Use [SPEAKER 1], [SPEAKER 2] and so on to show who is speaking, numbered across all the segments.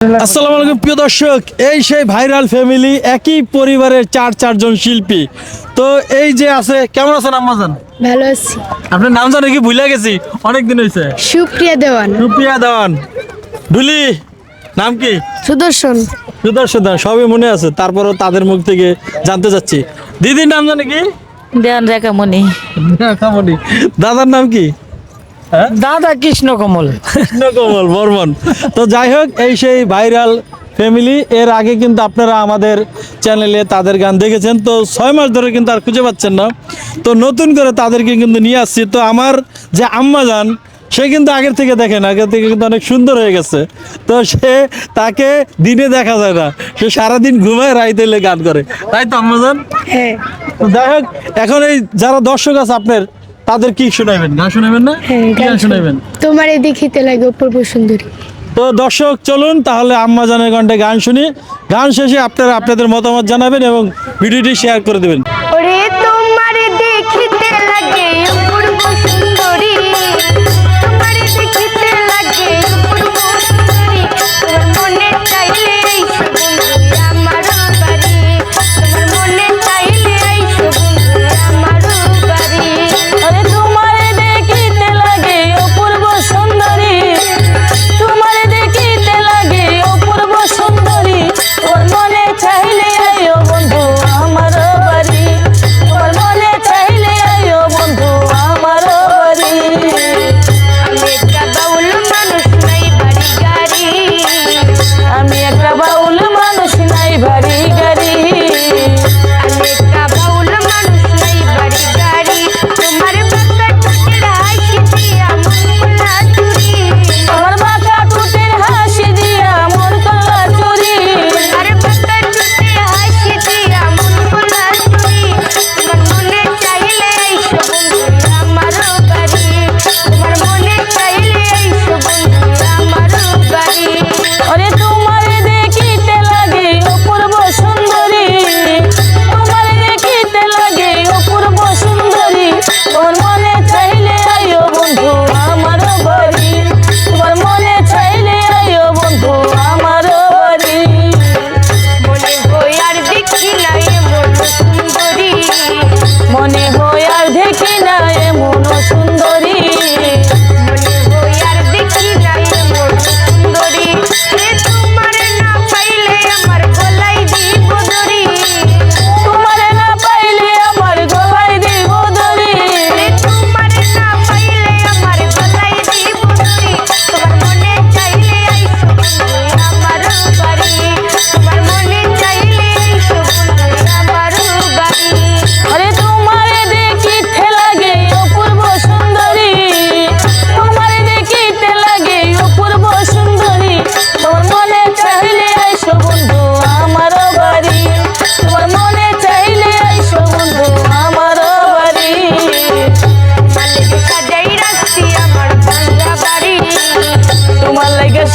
[SPEAKER 1] আসসালামু আলাইকুম প্রিয় দর্শক। এই সেই ভাইরাল ফ্যামিলি একই পরিবারের চার চারজন শিল্পী। তো এই যে আছে কেমন আছেন আম্মাজান
[SPEAKER 2] ভালো আছি।
[SPEAKER 1] আপনার নাম জানে কি ভুলে গেছি? অনেক দিন হয়েছে
[SPEAKER 2] সুপ্রিয়া দেওয়ান।
[SPEAKER 1] রুপিয়া দেওয়ান। ডুলি নাম কি?
[SPEAKER 2] সুদর্শন।
[SPEAKER 1] সুদর্শন সবই মনে আছে। তারপরও তাদের মুখ থেকে জানতে চাচ্ছি। দিদির নাম জানে কি?
[SPEAKER 3] দেন রেখা মনি
[SPEAKER 1] রেখামণি। দাদার নাম কি?
[SPEAKER 3] দাদা কৃষ্ণ কমল
[SPEAKER 1] কৃষ্ণ কমল বর্মন। তো যাই হোক এই সেই ভাইরাল ফ্যামিলি এর আগে কিন্তু আপনারা আমাদের চ্যানেলে তাদের গান দেখেছেন। তো ছয় মাস ধরে কিন্তু আর খুঁজে পাচ্ছেন না। তো নতুন করে তাদেরকে কিন্তু নিয়ে আসছি। তো আমার যে আম্মা যান সে কিন্তু আগের থেকে দেখেন আগের থেকে কিন্তু অনেক সুন্দর হয়ে গেছে। তো সে তাকে দিনে দেখা যায় না। সে সারাদিন ঘুমায় রাইতে এলে গান করে। তাই তো আম্মা যান?
[SPEAKER 2] হ্যাঁ।
[SPEAKER 1] যাই হোক এখন এই যারা দর্শক আছে আপনার তাদের কি শোনাবেন গান শোনাবেন না?
[SPEAKER 2] হ্যাঁ
[SPEAKER 1] গান শোনাবেন
[SPEAKER 2] তোমারে দেখিতে লাগে অপূর্ব সুন্দরী।
[SPEAKER 1] তো দর্শক চলুন তাহলে আম্মা জানের কণ্ঠে গান শুনি। গান শেষে আপনারা আপনাদের মতামত জানাবেন এবং ভিডিওটি শেয়ার করে দেবেন।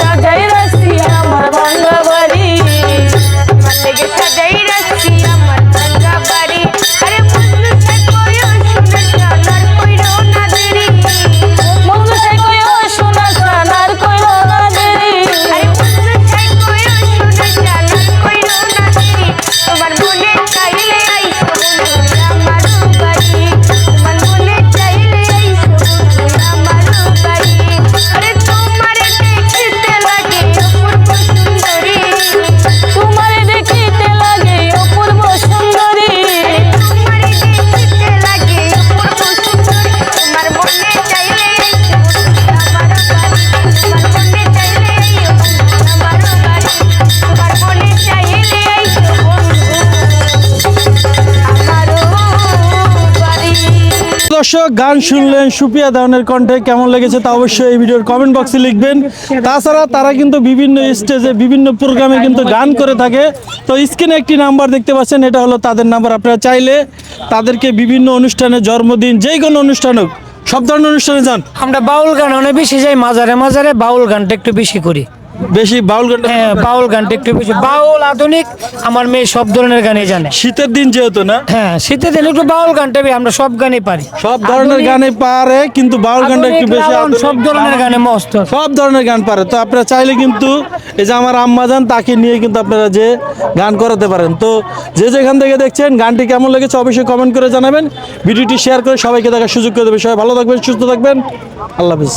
[SPEAKER 2] সাজাই
[SPEAKER 1] দর্শক, গান শুনলেন সুপিয়া দানের কণ্ঠে কেমন লেগেছে তা অবশ্যই এই ভিডিওর কমেন্ট বক্সে লিখবেন। তাছাড়া তারা কিন্তু বিভিন্ন স্টেজে বিভিন্ন প্রোগ্রামে কিন্তু গান করে থাকে। তো স্ক্রিনে একটি নাম্বার দেখতে পাচ্ছেন, এটা হলো তাদের নাম্বার আপনারা চাইলে তাদেরকে বিভিন্ন অনুষ্ঠানে জন্মদিন, যে কোনো অনুষ্ঠান হোক, সব ধরনের অনুষ্ঠানে যান।
[SPEAKER 4] আমরা বাউল গান অনেক বেশি যাই মাজারে মাজারে বাউল গানটা একটু বেশি করি।
[SPEAKER 1] বেশি বাউল গানটা
[SPEAKER 4] হ্যাঁ বাউল গানটা একটু বেশি। বাউল আধুনিক আমার মেয়ে সব ধরনের গানই জানে।
[SPEAKER 1] শীতের দিন যেহেতু না?
[SPEAKER 4] হ্যাঁ শীতের দিন একটু বাউল গানটা আমরা সব গানই পারি।
[SPEAKER 1] সব ধরনের গানে পারে কিন্তু বাউল গানটা একটু বেশি
[SPEAKER 4] সব ধরনের গানে মস্ত।
[SPEAKER 1] সব ধরনের গান পারে। তো আপনারা চাইলে কিন্তু এই যে আমার আম্মা যান তাকে নিয়ে কিন্তু আপনারা যে গান করাতে পারেন। তো যে যেখান থেকে দেখছেন গানটি কেমন লেগেছে অবশ্যই কমেন্ট করে জানাবেন। ভিডিওটি শেয়ার করে সবাইকে দেখার সুযোগ করে দেবে সবাই ভালো থাকবেন সুস্থ থাকবেন। আল্লাহ হাফিজ।